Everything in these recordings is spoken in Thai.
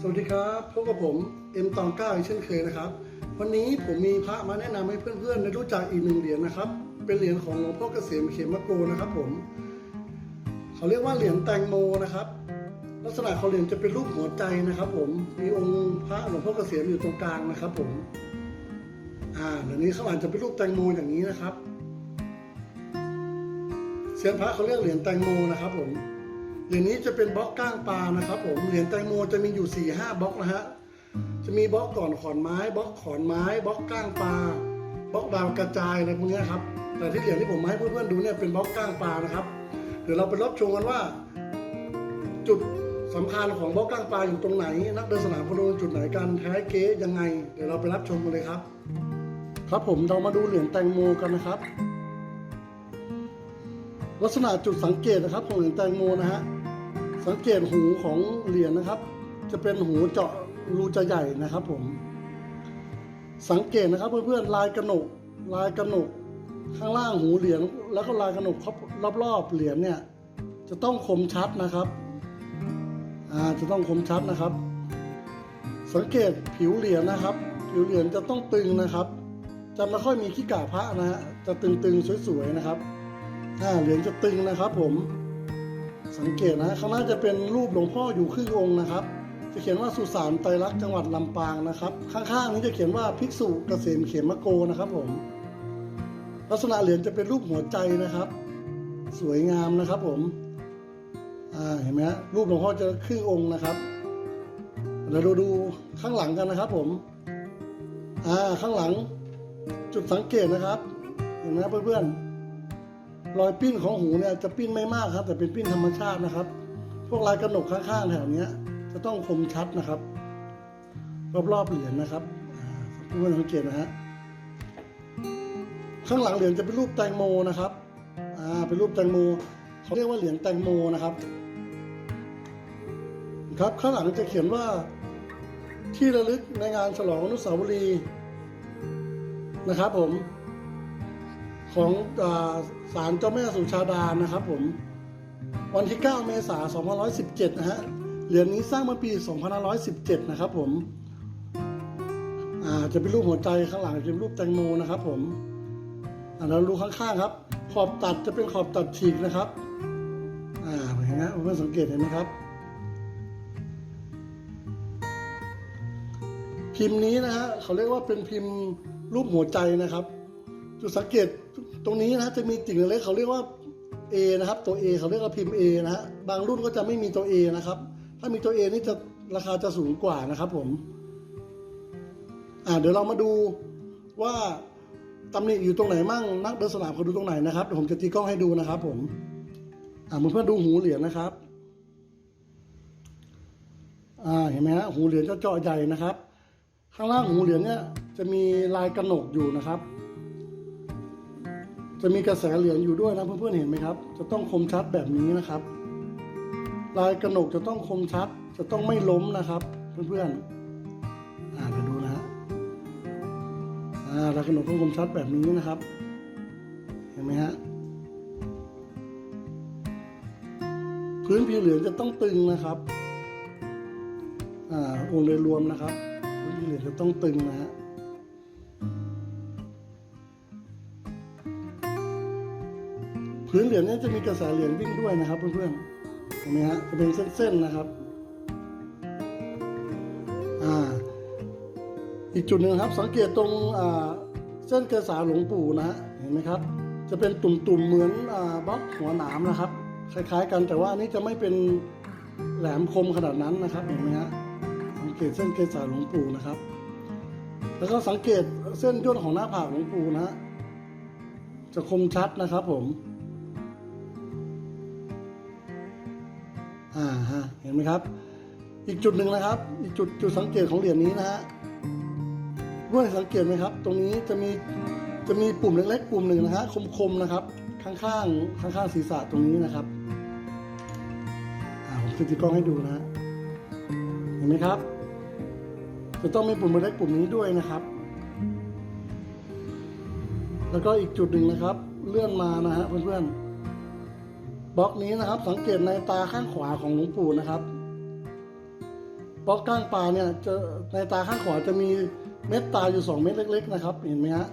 สวัสดีครับพบกับผมเอ็มตองเก้าอีเช่นเคยนะครับ วันนี้ผมมีพระมาแนะนำให้เพื่อนๆได้รู้จักอีกหนึ่งเหรียญนะครับ เป็นเหรียญของหลวงพ่อเกษมเขมโกนะครับ ผม เขาเรียกว่าเหรียญแตงโมนะครับ ลักษณะของเหรียญจะเป็นรูปหัวใจนะครับ ผมมีองค์พระหลวงพ่อเกษมอยู่ตรงกลางนะครับ ผม อ่าเหรียญนี้ข้างหลังจะเป็นรูปแตงโมอย่างนี้นะครับเซียนพระเขาเรียกเหรียญแตงโมนะครับ ผม เหรียญนี้จะเป็นบล็อกก้างปลานะครับผมเหรียญแตงโมจะมีอยู่4ี่ห้าบล็อกนะฮะจะมีบล็อกก่อนขอนไม้บล็อกขอนไม้บล็อกก้างปลาบล็อกดาวกระจายอะไรพวกนี้ครับแต่ที่เหรียญที่ผมมาให้เพื่อนๆดูเนี่ยเป็นบล็อกก้างปลานะครับเดี๋ยวเราไปรับชมกันว่า จุดสำคัญของบล็อกก้างปลาอยู่ตรงไหน นักเดินสนามพนมจุดไหนกันแท้เก๊ยังไง เดี๋ยวเราไปรับชมกันเลยครับ ครับผมเรามาดูเหรียญแตงโมกันนะครับ ลักษณะจุดสังเกตนะครับของเหรียญแตงโมนะฮะ สังเกตหูของเหรียญนะครับ จะเป็นหูเจาะรูจะใหญ่นะครับ ผม สังเกตนะครับเพื่อนๆลายกระหนกลายกระหนกข้างล่างหูเหรียญแล้วก็ลายกระหนกรอบๆเหรียญเนี่ย จะต้องคมชัดนะครับอ่าจะต้องคมชัดนะครับ สังเกตผิวเหรียญนะครับ ผิวเหรียญจะต้องตึงนะครับ จะไม่ค่อยมีขี้กาพระนะฮะจะตึงๆสวยๆนะครับอ่าเหรียญจะตึงนะครับ ผม สังเกตนะข้างหน้าจะเป็นรูปหลวงพ่ออยู่ครึ่งองค์นะครับ จะเขียนว่าสุสานไตรลักษณ์จังหวัดลำปางนะครับ ข้างๆนี้จะเขียนว่าภิกษุเกษมเขมโกนะครับผม ลักษณะเหรียญจะเป็นรูปหัวใจนะครับ สวยงามนะครับผมอ่าเห็นไหมฮะรูปหลวงพ่อจะครึ่งองค์นะครับเดี๋ยวเราดูข้างหลังกันนะครับผมอ่าข้างหลังจุดสังเกตนะครับ เห็นไหมเพื่อนๆ รอยปิ้นของหูเนี่ยจะปิ้นไม่มากครับ แต่เป็นปิ้นธรรมชาตินะครับ พวกลายกระหนกข้างๆแถวเนี้ย จะต้องคมชัดนะครับ รอบๆเหรียญนะครับอ่าเพื่อนสังเกตนะฮะข้างหลังเหรียญจะเป็นรูปแตงโมนะครับอ่าเป็นรูปแตงโมเขาเรียกว่าเหรียญแตงโมนะครับ ครับข้างหลังจะเขียนว่าที่ระลึกในงานฉลองอนุสาวรีย์นะครับผม ของศาลเจ้าแม่สุชาดานะครับผมวันที่ 9 เมษายน 2517 นะฮะ เหรียญนี้สร้างเมื่อปี 2517 นะครับผม อ่า จะเป็นรูปหัวใจข้างหลังจะเป็นรูปแตงโมนะครับผม อ่าแล้วรูข้างๆครับ ขอบตัดจะเป็นขอบตัดฉีกนะครับ อ่า เห็นไหมเพื่อนสังเกตเห็นไหมครับ พิมพ์นี้นะฮะเขาเรียกว่าเป็นพิมพ์รูปหัวใจนะครับ จุดสังเกต ตรงนี้นะจะมีติ่งเล็กเขาเรียกว่า A นะครับ ตัว A เขาเรียกว่าพิมพ์ A นะฮะบางรุ่นก็จะไม่มีตัว A นะครับ ถ้ามีตัว A นี่จะราคาจะสูงกว่านะครับผมอ่าเดี๋ยวเรามาดูว่าตำหนิอยู่ตรงไหนมั่งนักเดินสนามเขาดูตรงไหนนะครับเดี๋ยวผมจะตีกล้องให้ดูนะครับ ผม อ่าเพื่อนๆดูหูเหรียญนะครับ อ่าเห็นไหมฮะหูเหรียญจะเจาะใหญ่นะครับ ข้างล่างหูเหรียญเนี่ยจะมีลายกระหนกอยู่นะครับ จะมีกระแสเหรียญอยู่ด้วยนะเพื่อนๆเห็นไหมครับ จะต้องคมชัดแบบนี้นะครับ ลายกระหนกจะต้องคมชัด จะต้องไม่ล้มนะครับ เพื่อนๆอ่าเดี๋ยวดูนะฮะอ่าลายกระหนกต้องคมชัดแบบนี้นะครับ เห็นไหมฮะพื้นผิวเหรียญจะต้องตึงนะครับอ่าองค์โดยรวมนะครับพื้นผิวเหรียญจะต้องตึงนะฮะ พื้นเหรียญนี้จะมีกระแสเหรียญวิ่งด้วยนะครับ เพื่อนๆเห็นไหมฮะจะเป็นเส้นๆนะครับอ่าอีกจุดหนึ่งครับ สังเกตตรงอ่าเส้นกระสาหลวงปู่นะฮะเห็นไหมครับ จะเป็นตุ่มๆเหมือนอ่าบล็อกหัวหนามนะครับ คล้ายๆ กันแต่ว่าอันนี้จะไม่เป็นแหลมคมขนาดนั้นนะครับเห็นไหมฮะสังเกตเส้นเกษาหลวงปู่นะครับ แล้วก็สังเกตเส้นย่นของหน้าผากหลวงปู่นะฮะจะคมชัดนะครับผม อ่าฮะเห็นไหมครับ อีกจุดหนึ่งนะครับ อีกจุดจุดสังเกตของเหรียญนี้นะฮะด้วยสังเกตไหมครับ ตรงนี้จะมีจะมีปุ่มเล็กๆปุ่มหนึ่งนะฮะคมๆนะครับ ข้างๆข้างๆศีรษะตรงนี้นะครับอ่าผมติดกล้องให้ดูนะฮะเห็นไหมครับ จะต้องมีปุ่มเล็กปุ่มนี้ด้วยนะครับ แล้วก็อีกจุดหนึ่งนะครับ เลื่อนมานะฮะเพื่อนๆ บล็อกนี้นะครับ สังเกตในตาข้างขวาของหลวงปู่นะครับบล็อกก้างปลาเนี่ยจะในตาข้างขวาจะมีเม็ดตาอยู่สองเม็ดเล็ก ๆ นะครับ เห็นไหมฮะ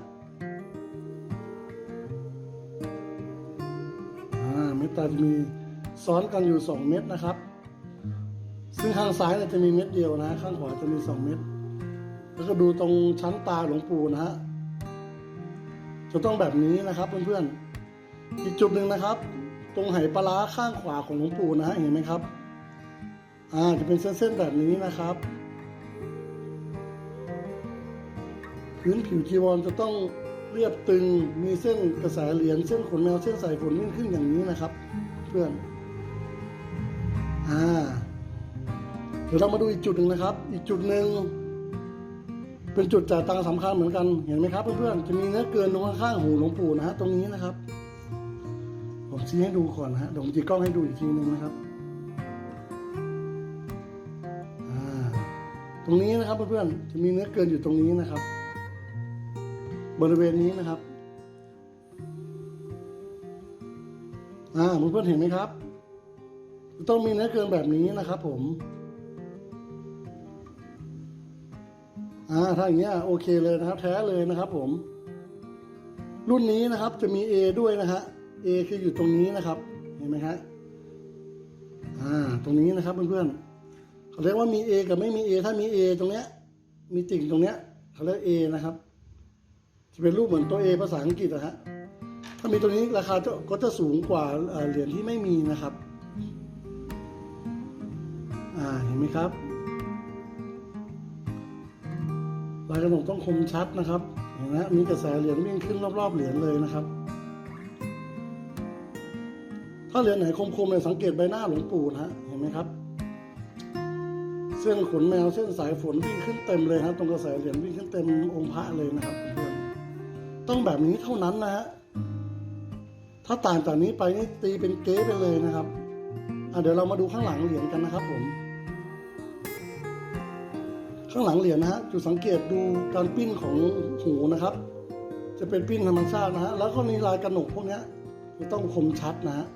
อ่าเม็ดตาจะมีซ้อนกันอยู่สองเม็ดนะครับ ซึ่งข้างซ้ายเนี่ยจะมีเม็ดเดียวนะ ข้างขวาจะมีสองเม็ดแล้วก็ดูตรงชั้นตาหลวงปู่นะฮะจะต้องแบบนี้นะครับเพื่อนๆอีกจุดหนึ่งนะครับ ตรงไหปลาร้าข้างขวาของหลวงปู่นะฮะเห็นไหมครับ อ่าจะเป็นเส้นๆแบบนี้นะครับพื้นผิวจีวรจะต้องเรียบตึงมีเส้นกระแสเหรียญเส้นขนแมวเส้นสายฝนวิ่งขึ้นอย่างนี้นะครับ เพื่อนอ่าเดี๋ยวเรามาดูอีกจุดหนึ่งนะครับ อีกจุดหนึ่งเป็นจุดจ่ายตังค์สำคัญเหมือนกันเห็นไหมครับเพื่อนๆจะมีเนื้อเกินตรงข้างหูหลวงปู่นะฮะตรงนี้นะครับ ผมชี้ให้ดูก่อนนะฮะเดี๋ยวผมจีกล้องให้ดูอีกทีหนึ่งนะครับอ่าตรงนี้นะครับเพื่อนๆจะมีเนื้อเกินอยู่ตรงนี้นะครับ บริเวณนี้นะครับอ่าเพื่อนๆเห็นไหมครับ ต้องมีเนื้อเกินแบบนี้นะครับ ผมอ่าถ้าอย่างเงี้ยโอเคเลยนะครับ แท้เลยนะครับ ผม รุ่นนี้นะครับจะมี A ด้วยนะฮะ A คืออยู่ตรงนี้นะครับ เห็นไหมครับอ่า ตรงนี้นะครับเพื่อนๆเขาเรียกว่ามี A กับไม่มี A ถ้ามี A ตรงเนี้ย มีติ่งตรงเนี้ยเขาเรียก A นะครับจะเป็นรูปเหมือนตัว A ภาษาอังกฤษนะฮะ ถ้ามีตัวนี้ราคาก็จะสูงกว่าเอ่อเหรียญที่ไม่มีนะครับ อ่า เห็นไหมครับ ลายกระหนกต้องคมชัดนะครับ เห็นไหมมีกระแสเหรียญวิ่งขึ้นรอบๆเหรียญเลยนะครับ เหรียญไหนคมๆเนี่ยสังเกตใบหน้าหลวงปู่นะฮะเห็นไหมครับ เส้นขนแมวเส้นสายฝนวิ่งขึ้นเต็มเลยครับตรงกระแสเหรียญวิ่งขึ้นเต็มองค์พระเลยนะครับเพื่อนต้องแบบนี้เท่านั้นนะฮะถ้าต่างจากนี้ไปนี่ตีเป็นเก๊ไปเลยนะครับอะเดี๋ยวเรามาดูข้างหลังเหรียญกันนะครับผม ข้างหลังเหรียญนะฮะจุดสังเกตดูการปิ้นของหูนะครับ จะเป็นปิ้นธรรมชาตินะฮะแล้วก็มีลายกระหนกพวกนี้ จะต้องคมชัดนะฮะ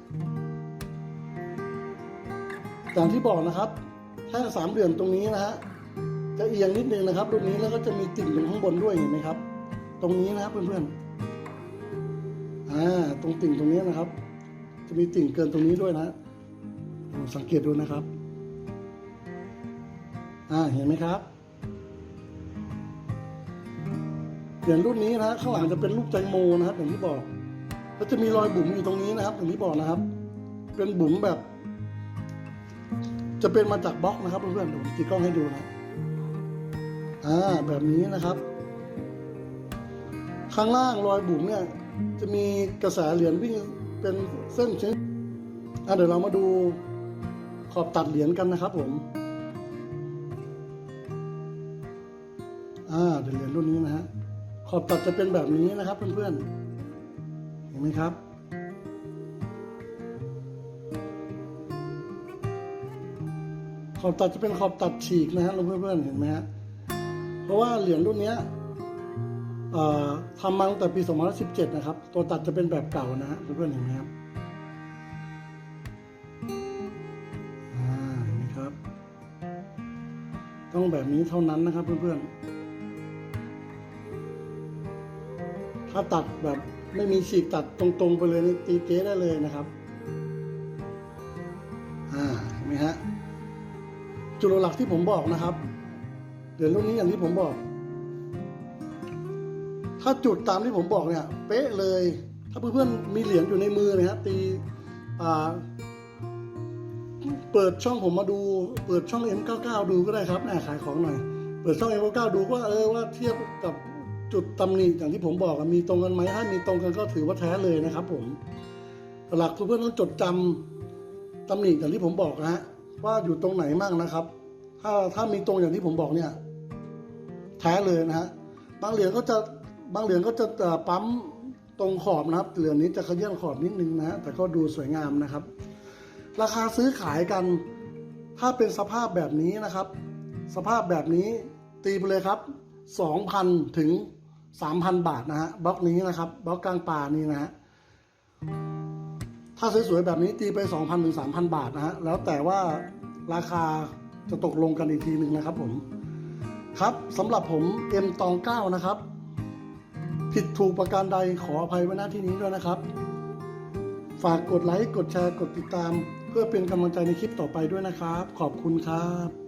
อย่างที่บอกนะครับแค่สามเหลี่ยมตรงนี้นะฮะจะเอียงนิดนึงนะครับรุ่นนี้แล้วก็จะมีติ่งตรงข้างบนด้วยเห็นไหมครับ ตรงนี้นะครับเพื่อนๆอ่าตรงติ่งตรงนี้นะครับ จะมีติ่งเกินตรงนี้ด้วยนะสังเกตดูนะครับอ่าเห็นไหมครับเหรียญรุ่นนี้นะฮะข้างหลังจะเป็นรูปแตงโมนะครับอย่างที่บอก แล้วจะมีรอยบุ๋มอยู่ตรงนี้นะครับอย่างที่บอกนะครับ เป็นบุ๋มแบบ จะเป็นมาจากบล็อกนะครับเพื่อนๆผมตีกล้องให้ดูนะอ่าแบบนี้นะครับ ข้างล่างรอยบุ๋มเนี่ย จะมีกระแสเหรียญวิ่งเป็นเส้นชิ้นอะเดี๋ยวเรามาดูขอบตัดเหรียญกันนะครับ ผมอ่าเดี๋ยวเหรียญรุ่นนี้นะฮะขอบตัดจะเป็นแบบนี้นะครับเพื่อนๆ ห็นไหมครับ ขอบตัดจะเป็นขอบตัดฉีกนะฮะเพื่อนๆเห็นไหมฮะเพราะว่าเหรียญรุ่นนี้ทำมาตั้งแต่ปี 2017 นะครับ ตัวตัดจะเป็นแบบเก่านะฮะเพื่อนๆเห็นไหมครับเห็นไหมครับต้องแบบนี้เท่านั้นนะครับเพื่อนๆ ถ้าตัดแบบ ไม่มีฉีกตัดตรงๆไปเลยนี่ตีเก๊ได้เลยนะครับ อ่าเห็นไหมฮะจุดหลักที่ผมบอกนะครับเดี๋ยวรุ่นนี้อย่างที่ผมบอก ถ้าจุดตามที่ผมบอกเนี่ย เป๊ะเลย ถ้าเพื่อนๆมีเหรียญอยู่ในมือนยฮะตีอ่าเปิดช่องผมมาดู เปิดช่อง M99 ดูก็ได้ครับแหม่ขายของหน่อย เปิดช่อง M99 ดูว่าเออว่าเทียบกับ จุดตำหนิอย่างที่ผมบอกมีตรงกันไหมถ้ามีตรงกันก็ถือว่าแท้เลยนะครับ ผมหลักเพื่อนๆต้องจดจำตำหนิอย่างที่ผมบอกนะฮะว่าอยู่ตรงไหนมั่งนะครับ ถ้าถ้ามีตรงอย่างที่ผมบอกเนี่ยแท้เลยนะฮะบางเหรียญก็จะบางเหรียญก็จะปั๊มตรงขอบนะครับเหรียญนี้จะขยื่นขอบนิดนึงนะฮะแต่ก็ดูสวยงามนะครับ ราคาซื้อขายกัน ถ้าเป็นสภาพแบบนี้นะครับ สภาพแบบนี้ตีไปเลยครับ 2,000 ถึง 3,000บาทนะฮะบล็อกนี้นะครับบล็อกกลางป่านี้นะฮะถ้าสวยๆแบบนี้ตีไป 2,000ถึง3,000 บาทนะฮะแล้วแต่ว่าราคาจะตกลงกันอีกทีหนึ่งนะครับผม ครับสำหรับผมเอ็มตองเก้านะครับ ผิดถูกประการใดขออภัยไว้หน้าที่นี้ด้วยนะครับ ฝากกดไลค์ กดแชร์ กดติดตาม เพื่อเป็นกำลังใจในคลิปต่อไปด้วยนะครับ ขอบคุณครับ